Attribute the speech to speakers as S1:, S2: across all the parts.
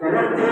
S1: Thank you.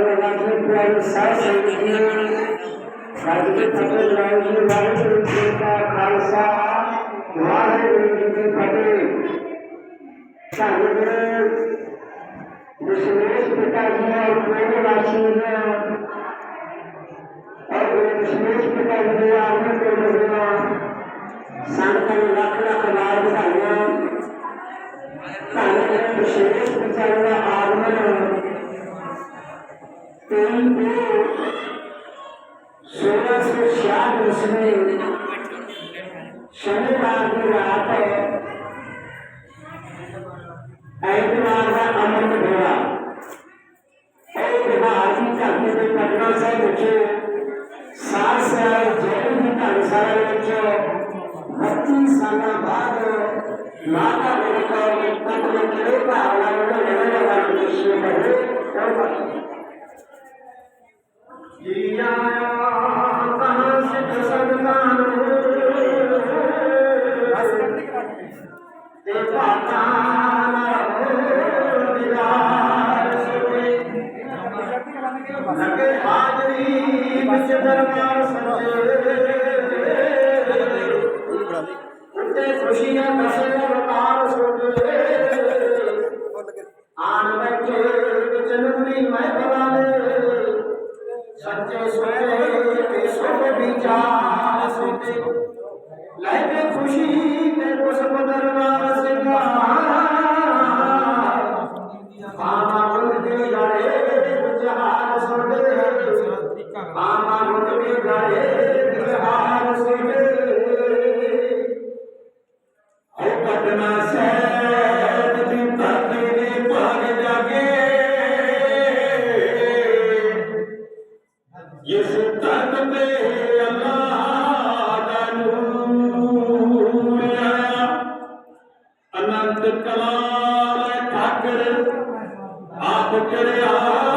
S1: भगवान को अनुसार राज्य पटेल रामजी वाहन का खालसा वाहन पटेल विश्वेश पिताजी और प्रेमवासी और विश्वेश पिताजी आपने को शांतन लख लख बार बताइए श्याम उसमें शनिवार की रात है ऐतवार का अमृत भोला एक हाथी करने के पटना से बच्चे सात साल जैन की धर्मशाला बच्चों बत्तीस साल बाद माता बेटा पत्र करे का हमारे लेने वाले विषय पर गिरिया cocina casera
S2: tere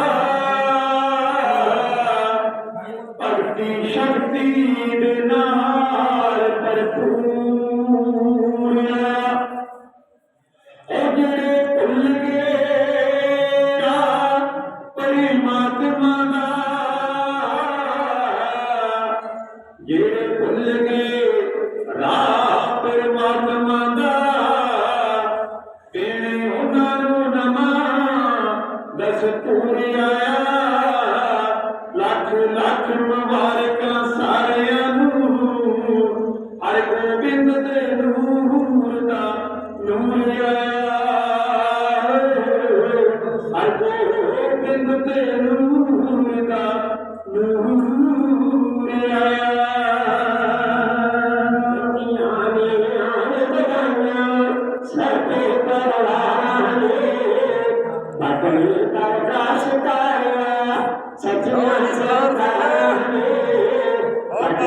S2: lakh lakh ਮੁਬਾਰਕਾਂ ਸਾਰਿਆਂ ਨੂੰ। ਹਰ ਗੋਬਿੰਦ ਦੇ ਨੂਰ ਦਾ ਨੂਰ ਆਇਆ ਹਰ
S1: ਗੋਬਿੰਦ
S2: ਦੇ ਨੂਰ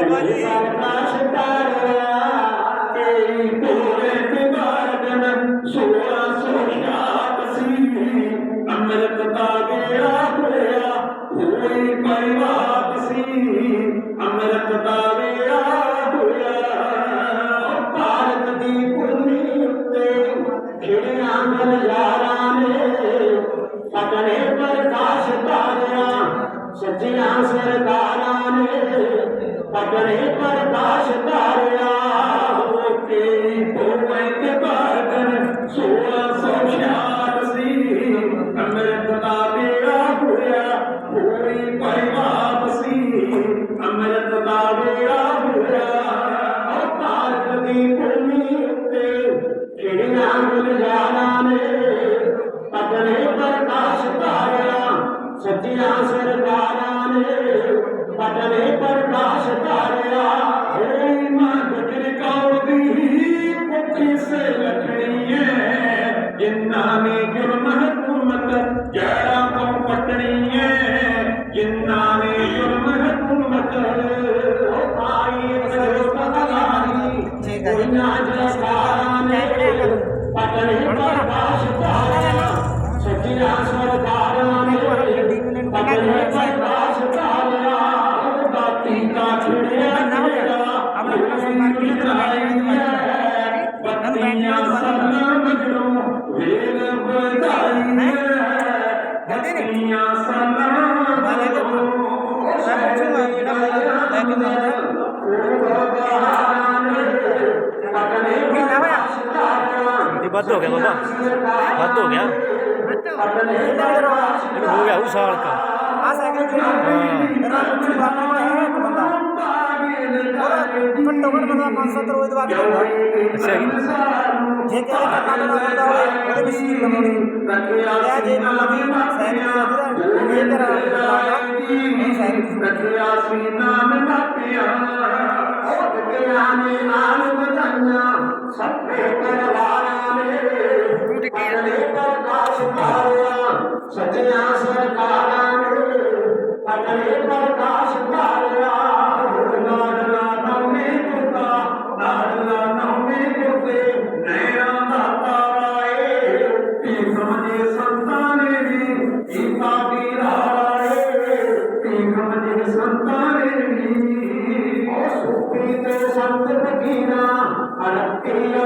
S1: Everybody in class.
S2: என்னாமே குருமக கூர்மக்க ஏழாம் பட்டணிய
S3: बंद हो गया बाबा
S1: बंद हो गया हो गया उस
S3: साल का
S4: हाँ
S2: ಫಂಡ್ ಹೊಡೆದ ಮಾಸತ್ರ
S4: ಒಯ್ದು ಹಾಕಿದ್ರು
S2: ಠೇಕೆ ಕರ್ನಾಟಕದ ಒದಗಿಸಿಲ್ಲ ನೋಡಿ ರಾಜೇ ಮಲ್ಲವಿ ಸಾಹಿತ್ಯ ಸಾಹಿತ್ಯ
S1: அழத்திலோ